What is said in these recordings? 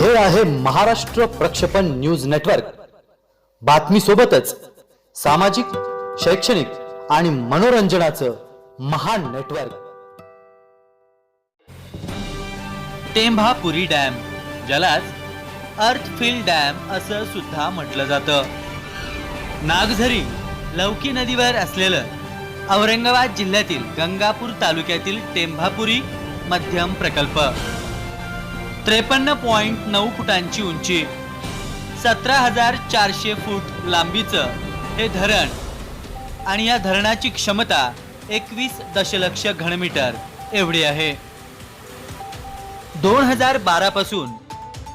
हे आहे महाराष्ट्र प्रक्षेपण न्यूज नेटवर्क. बातमी सोबतच सामाजिक शैक्षणिक आणि मनोरंजनाचं महान नेटवर्क. टेंभापुरी डॅम ज्यालाच अर्थफिल्ड डॅम असं सुद्धा म्हटलं जातं. नागझरी लवकी नदीवर असलेलं औरंगाबाद जिल्ह्यातील गंगापूर तालुक्यातील टेंभापुरी मध्यम प्रकल्प. त्रेपन्न पॉइंट नऊ फुटांची उंची. सतरा हजार चारशे फूट लांबीचं हे धरण आणि या धरणाची क्षमता एकवीस दशलक्ष घनमीटर एवढी आहे. दोन हजार बारा पासून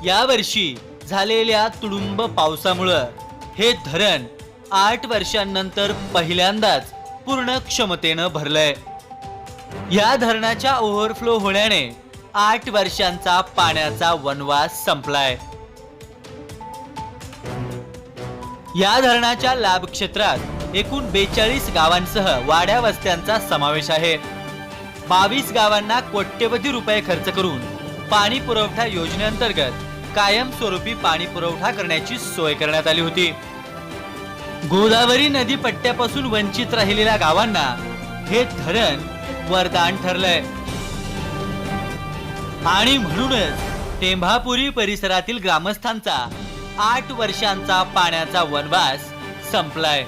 यावर्षी झालेल्या तुडुंब पावसामुळं हे धरण आठ वर्षांनंतर पहिल्यांदाच पूर्ण क्षमतेनं भरलंय. या धरणाच्या ओव्हरफ्लो होण्याने आठ वर्षांचा पाण्याचा वनवास संपलाय. या धरणाच्या लाभ क्षेत्रात एकूण बेचाळीस गावांसह वाड्या वस्त्यांचा समावेश आहे. बावीस गावांना कोट्यवधी रुपये खर्च करून पाणी पुरवठा योजनेअंतर्गत कायमस्वरूपी पाणी पुरवठा करण्याची सोय करण्यात आली होती. गोदावरी नदी पट्ट्यापासून वंचित राहिलेल्या गावांना हे धरण वरदान ठरलंय. आणि म्हणूनच टेंभापुरी परिसरातील ग्रामस्थांचा आठ वर्षांचा पाण्याचा वनवास संपलाय.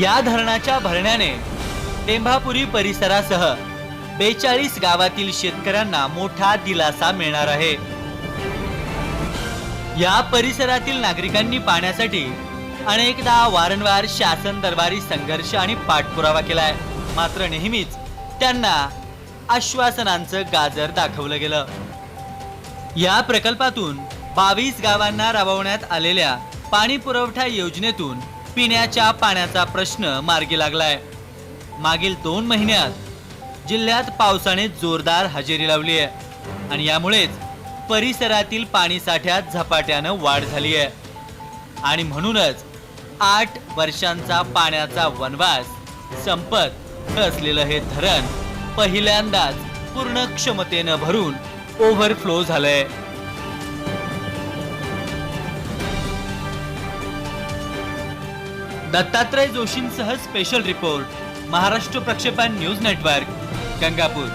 या धरणाच्या भरण्याने टेंभापुरी परिसरासह बेचाळीस गावातील शेतकऱ्यांना मोठा दिलासा मिळणार आहे. या परिसरातील नागरिकांनी पाण्यासाठी अनेकदा वारंवार शासन दरबारी संघर्ष आणि पाठपुरावा केलाय. मात्र नेहमीच त्यांना आश्वासनांचं गाजर दाखवलं गेलं. या प्रकल्पातून बावीस गावांना राबवण्यात आलेल्या पाणी पुरवठा योजनेतून पिण्याच्या पाण्याचा प्रश्न मार्गी लागलाय. मागील दोन महिन्यात जिल्ह्यात पावसाने जोरदार हजेरी लावली आहे आणि यामुळेच परिसरातील पाणी साठ्यात झपाट्यानं वाढ झाली आहे. आणि म्हणूनच आठ वर्षांचा पाण्याचा वनवास संपत असलेलं हे धरण पहिल्यांदाच पूर्ण क्षमतेनं भरून ओव्हरफ्लो झालंय. Dattatray जोशींसह special report Maharashtra Prakshepan news network Gangapur.